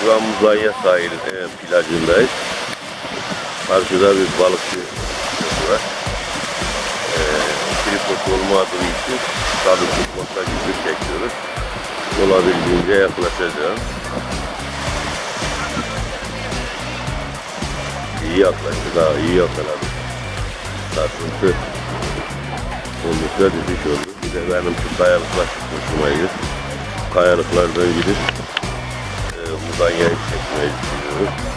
Şu an Muzanya sahil e, plajındayız. Karşıda bir balıkçı var. E, tripod olmadığı için balık tutmakta güçlük çekiyoruz. Olabildiğince yaklaşacağım. İyi yaklaştı daha iyi yakaladı. Sarsıntı oldukça düşük oldu. Bir de benim şu kayalıklar hoşuma gidiyor. Kayalıklardan gidip Mudanya'yı çekmeyi düşünüyorum.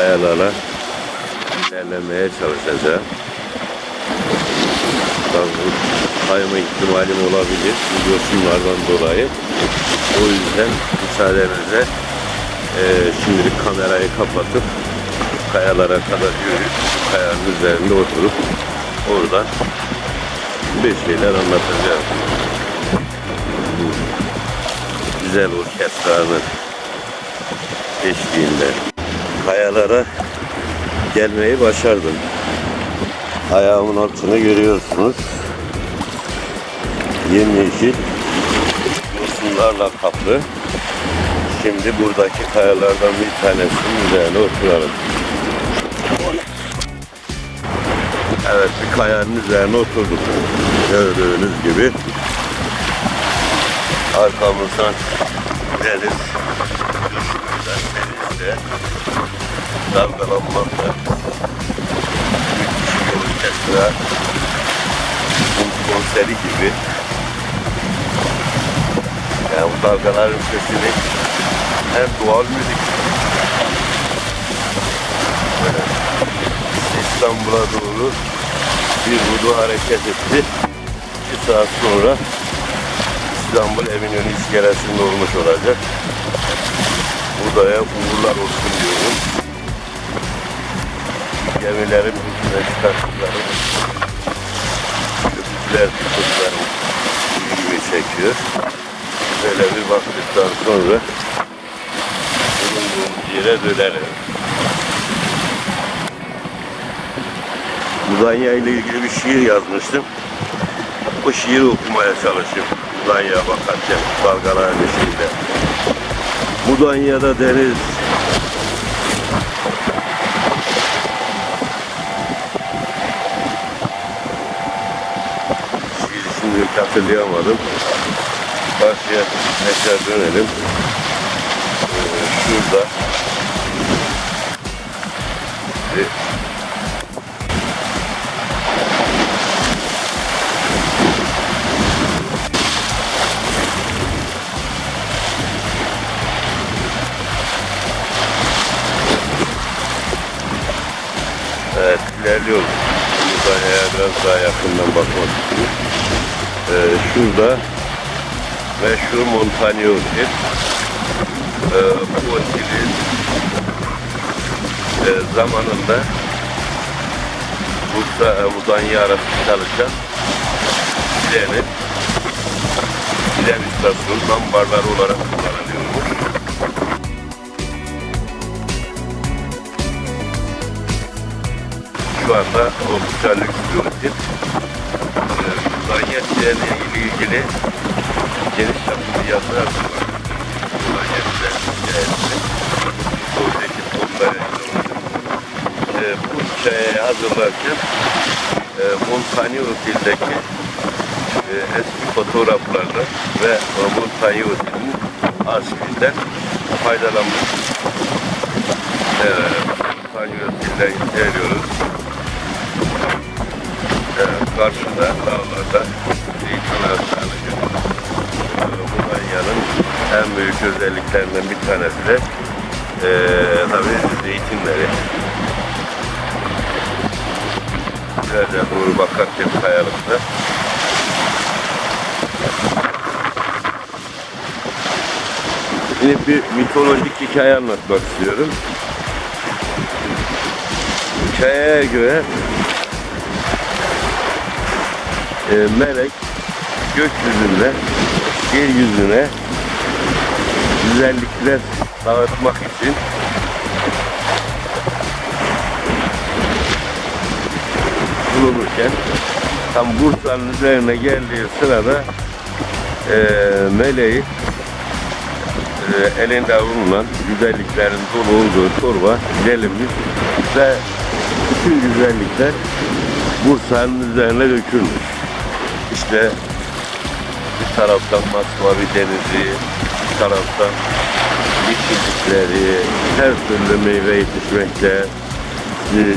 Kayalara ilerlemeye çalışacağım. Tabii kayma ihtimalim olabilir. Yosunlardan dolayı. O yüzden müsaadenizle eee şimdilik kamerayı kapatıp kayalara kadar yürüyüp kayanın üzerinde oturup oradan bir şeyler anlatacağım. Bu güzel orkestranın eşliğinde kayalara gelmeyi başardım. Ayağımın altını görüyorsunuz. Yemyeşil yosunlarla kaplı. Şimdi buradaki kayalardan bir tanesinin üzerine oturalım. Evet bir kayanın üzerine oturduk. Gördüğünüz gibi arkamızdan deniz gözümüzden denizde dalgalanmakta müthiş bir orkestra bu konseri gibi yani bu dalgaların sesini hem doğal müzik İstanbul'a doğru bir rudu hareket etti. İki saat sonra İstanbul Eminönü iskelesinde olmuş olacak. Budaya uğurlar olsun diyorum. Üstüne çıkarttıkları köpükler tutukları ilgimi çekiyor. Böyle bir baktıktan sonra bulunduğumuz yere dönelim. Mudanya ile ilgili bir şiir yazmıştım. O şiiri okumaya çalışıyorum. Mudanya'ya bakarken dalgaların eşiğinde. Mudanya'da deniz Şiiri şimdi hatırlayamadım. Karşıya tekrar dönelim. Ee, şurada bir Evet, ilerliyoruz. Mudanya'ya biraz daha yakından bakmak istiyorum. Ee, şurada meşhur Montagny Otel. Ee, bu otelin e, zamanında Bursa e, Mudanya arası çalışan treni tren istasyonu ambarları olarak kullanılıyormuş. Şu anda oldukça lüks bir otel. İle ilgili geniş çaplı bir yazı hazırlandı. Mudanya treni hikayesi. Oradaki topları e, bu hikayeyi hazırlarken e, Montagny Otel'deki e, eski fotoğraflarla ve Otel'in arşivinden faydalanmış. Evet, Montagny Otel'den geliyoruz. Evet, karşıda dağlarda Ağaçları'nı görüyoruz. Mudanya'nın en büyük özelliklerinden bir tanesi de Ee, tabii zeytinleri. Biraz doğru bakarken kayalıkta. Şimdi bir mitolojik hikaye anlatmak istiyorum. Hikayeye göre e, melek gökyüzünde yeryüzüne güzellikler dağıtmak için bulunurken tam Bursa'nın üzerine geldiği sırada e, meleği e, elinde bulunan güzelliklerin dolu olduğu torba gelinmiş ve bütün güzellikler Bursa'nın üzerine dökülmüş. İşte taraftan Masmavi Denizi, bir taraftan yeşillikleri, her türlü meyve yetişmekte, bir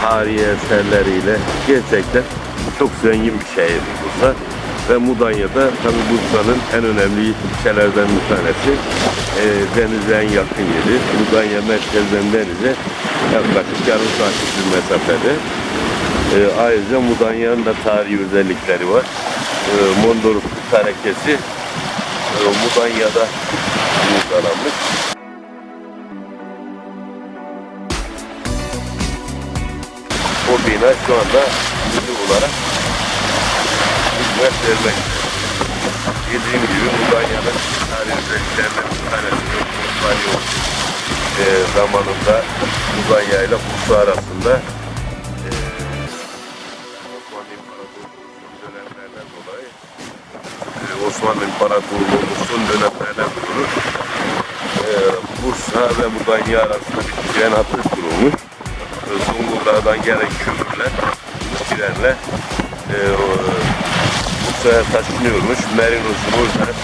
tarihi eserleriyle gerçekten çok zengin bir şehir Bursa. Ve Mudanya'da tabii Bursa'nın en önemli ilçelerden bir tanesi. E, denize en yakın yeri. Mudanya merkezden denize yaklaşık yarım saatlik bir mesafede. E, ayrıca Mudanya'nın da tarihi özellikleri var. E, Mondoruk harekesi e, Mudanya'da uygulanmış. O bina şu anda müze olarak hizmet vermekte. Dediğim gibi Mudanya'nın tarihi özelliklerinden bir tanesi. Mudanya e, zamanında Mudanya ile Bursa arasında Osmanlı İmparatorluğu'nun son dönemlerden dolayı e, Bursa ve Mudanya arasında bir tren hattı kurulmuş. E, Zonguldak'tan gelen kömürler trenle e, Bursa'ya taşınıyormuş.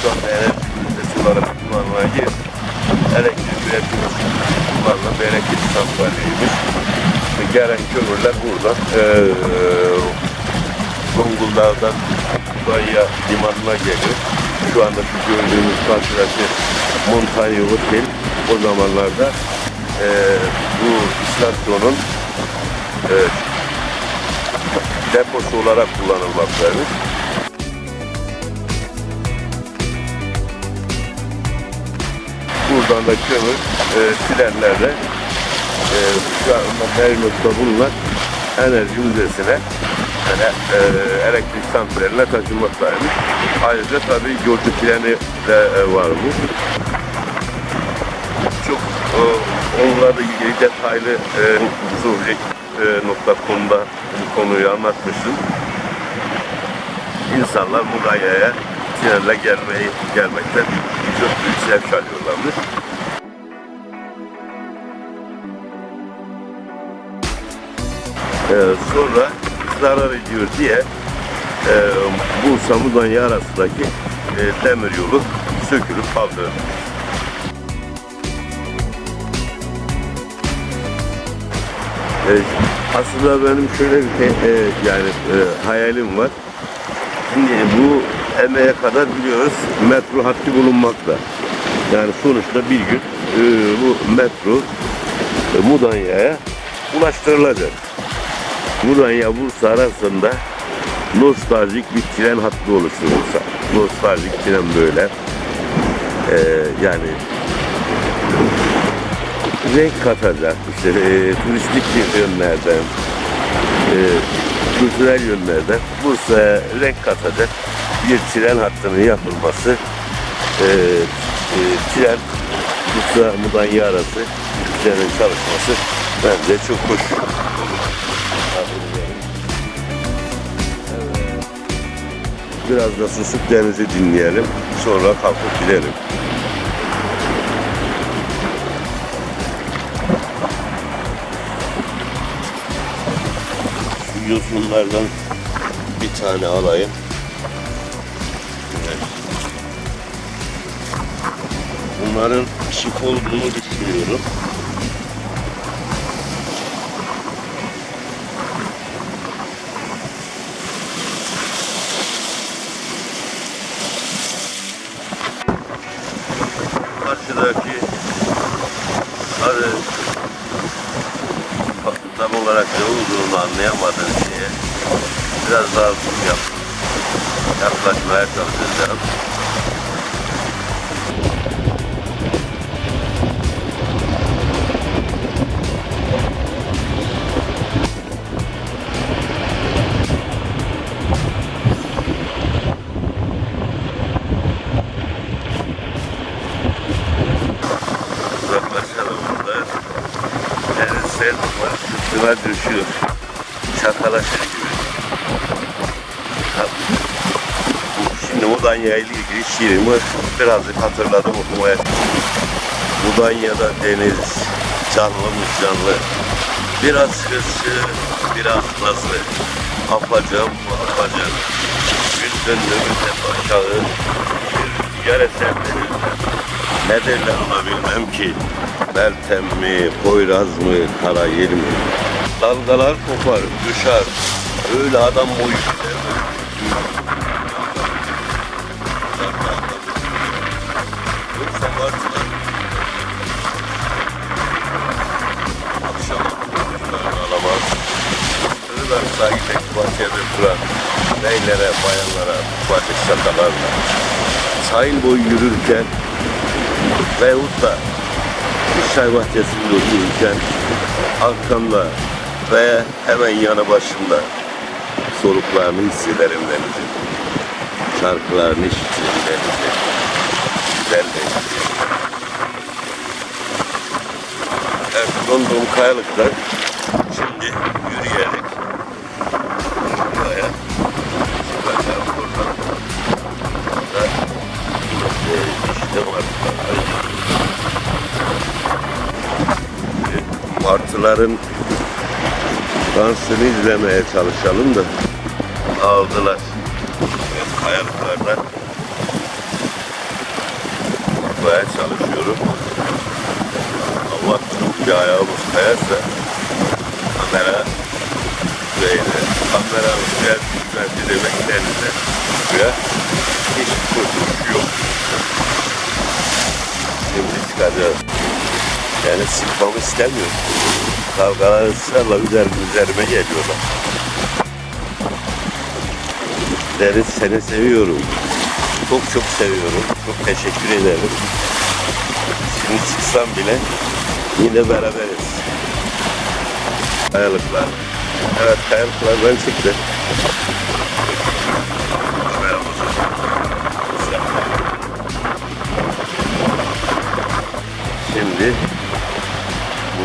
Şu anda enerji müzesi olarak kullanılan yer elektrik üretimi kullanılan bir elektrik santraliymiş. E, Gelen kömürler buradan e, Zonguldak'tan Mudanya limanına geliyor. Şu anda şu gördüğümüz karşıdaki Montanya Hotel o zamanlarda e, bu istasyonun e, deposu olarak kullanılmaktaymış. Buradan da kömür e, trenlerle e, şu anda Merinos'ta bulunan enerji müzesine yani, e, elektrik santraline taşınmaktaymış. Ayrıca tabii yolcu treni de e, varmış. Çok e, onunla da ilgili detaylı e, Zuhrik.com'da bu konuyu anlatmıştım. İnsanlar Mudanya'ya trenle gelmeyi gelmekten çok büyük zevk alıyorlarmış. Ee, sonra zarar ediyor diye e, Bursa Mudanya arasındaki e, demir yolu sökülüp kaldırılmış. E, aslında benim şöyle bir e, yani e, hayalim var. Şimdi bu emeğe kadar biliyoruz metro hattı bulunmakta. Yani sonuçta bir gün e, bu metro e, Mudanya'ya ulaştırılacak. Mudanya Bursa arasında nostaljik bir tren hattı oluşturulsa. Nostaljik tren böyle. E, yani renk katacak işte e, turistik yönlerden e, kültürel yönlerden Bursa'ya renk katacak bir tren hattının yapılması e, e, tren Bursa Mudanya arası trenin çalışması bence çok hoş Biraz da susup denizi dinleyelim. Sonra kalkıp gidelim. Şu yosunlardan bir tane alayım. Bunların şık olduğunu düşünüyorum. Karşıda buradaki hadi tam olarak ne olduğunu anlayamadığım şeye biraz daha yap. Yaklaşmaya çalışacağım. Şimdi Mudanya ile ilgili şiirimi birazcık hatırladım okumaya. Mudanya'da deniz canlı mı canlı. Biraz hırslı, biraz nazlı. Apacağım, apacağım. Gün döndü hep aşağı. Bir rüzgar eser denizden. Ne derler ona bilmem ki. Meltem mi, Poyraz mı, Kara Yel mi? Dalgalar kopar, düşer. Öyle adam boyu Kırılar sahildeki bahçede duran beylere, bayanlara, ufacık şakalarla. Sahil boyu yürürken veyahut da bir çay bahçesinde otururken arkamda ve hemen yanı başımda soluklarını hissederim denizin. Şarkılarını işitirim denizin. Güzel denizin. Evet, donduğum Martıların dansını izlemeye çalışalım da aldılar. Kayalıklardan tutmaya çalışıyorum. Allah çok bir ayağımız kayarsa kamera böyle kamera güzel güzel demek denize buraya hiç kurtuluş yok. Şimdi çıkacağız. Yani sıkmamı istemiyorum. Kavgalar ısrarla üzerime, üzerime geliyorlar. Deniz seni seviyorum. Çok çok seviyorum. Çok teşekkür ederim. Şimdi çıksam bile yine beraberiz. Kayalıklar. Evet kayalıklardan çıktı.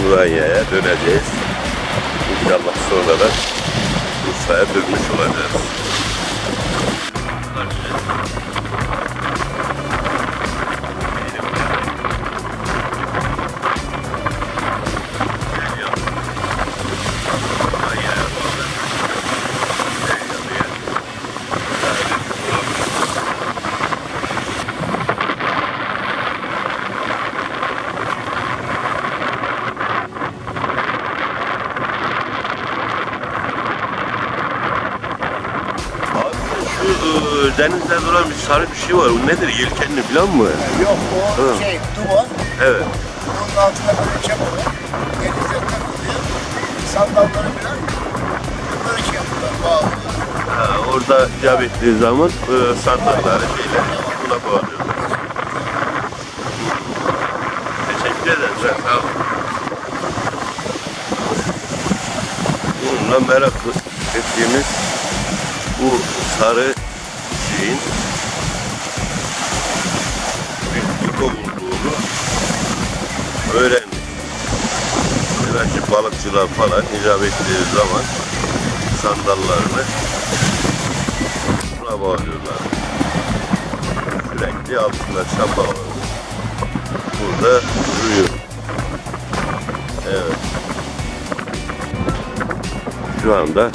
Mudanya'ya döneceğiz. İnşallah sonra da Bursa'ya dönmüş olacağız. Denizde duran bir sarı bir şey var. O nedir? Yelkenli falan mı? Yok o Hı. şey duvar. Evet. Onun altında böyle çamur var. Denize takılıyor. Sandalları falan. Bunları şey yapıyorlar. Bağlıyorlar. Ha, orada icap ettiği zaman e, sandalları şeyler buna bağlıyorlar. Teşekkür ederim. Sen sağ ol. Bununla merak ettiğimiz bu sarı şeyin bir kutu olduğunu öğrendik. Belki balıkçılar falan icap ettiği zaman sandallarını buna bağlıyorlar. Sürekli altında çapa. Burada duruyor. Evet. Şu anda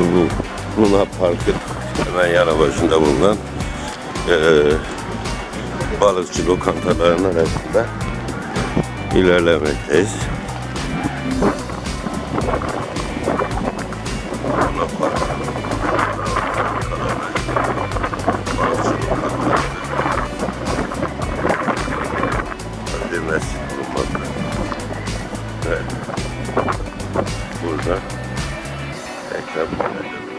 bu Luna Parkı hemen yanı başında bulunan e, balıkçı lokantalarının arasında ilerlemekteyiz. Luna Burada. Ekrem Paşa'nın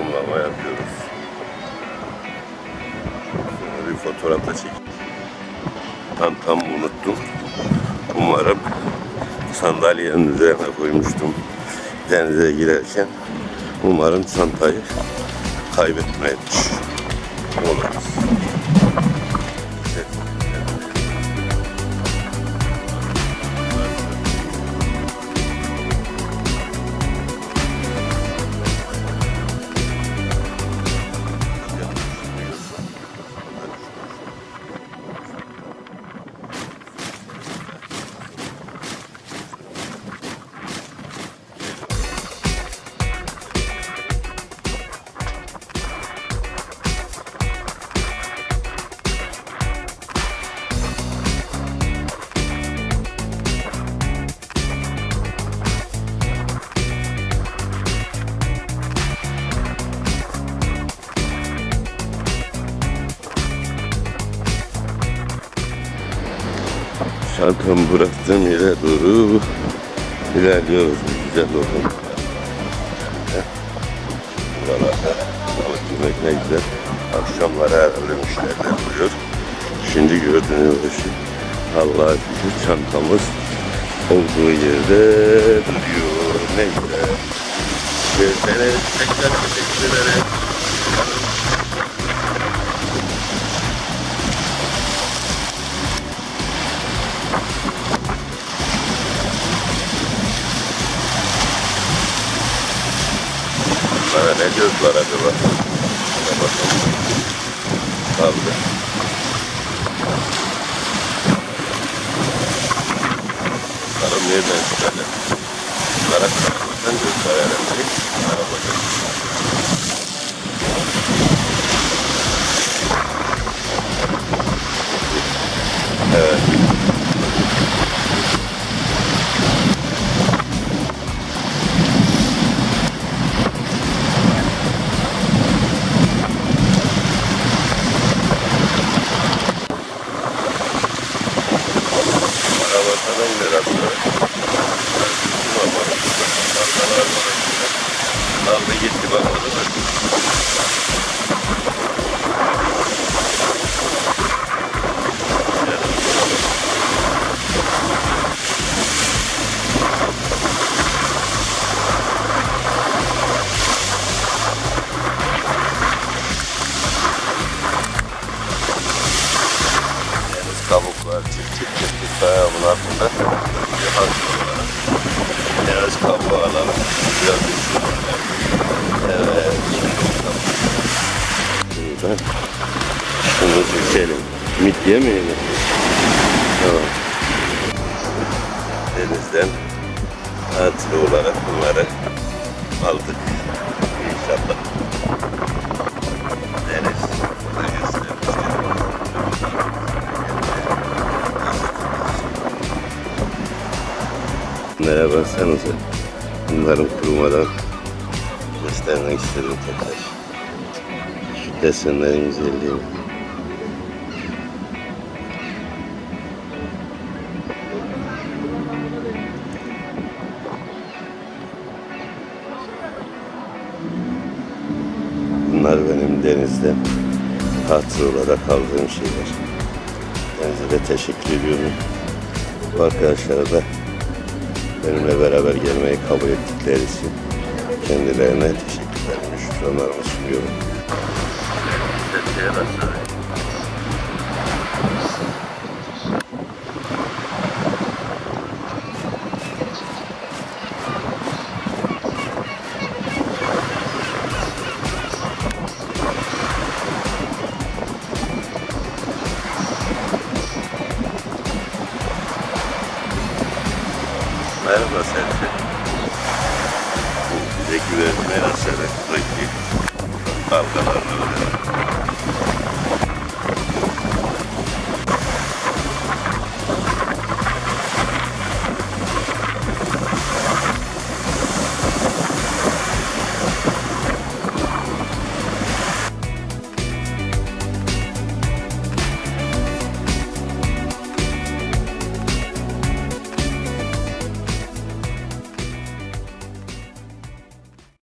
vakumlama yapıyoruz. Sonra bir fotoğraf da çekeyim. Tam tam unuttum. Umarım sandalyenin üzerine koymuştum denize girerken. Umarım çantayı kaybetmeye Çantamı bıraktığım yere doğru ilerliyoruz. Güzel oldu. Buralarda balık yemek ne güzel. Akşamları herhalde müşteriler oluyor. Şimdi gördüğünüz gibi Allah'a şükür çantamız olduğu yerde duruyor. Ne güzel. Görseniz tekrar teşekkür ederim. yapıyorlar acaba? Şuna bakalım. Tabii. Bunlara nereden çıkarlar? Bunlara karanlıktan göz kararı. Bunlara bakalım. Спасибо. Tamam. Denizden hatıra olarak bunları aldık. İnşallah. Deniz. Bunlara baksanıza. Bunların kurumadan göstermek istedim tekrar. Şu desenlerin güzelliğini. Bunlar benim denizde hatır olarak aldığım şeyler. Denize de teşekkür ediyorum. Bu arkadaşlara da benimle beraber gelmeyi kabul ettikleri için kendilerine teşekkürlerimi, şükranlarımı sunuyorum. Merhaba Serçe. Bize güvenmeye aşağıdaki dalgalarla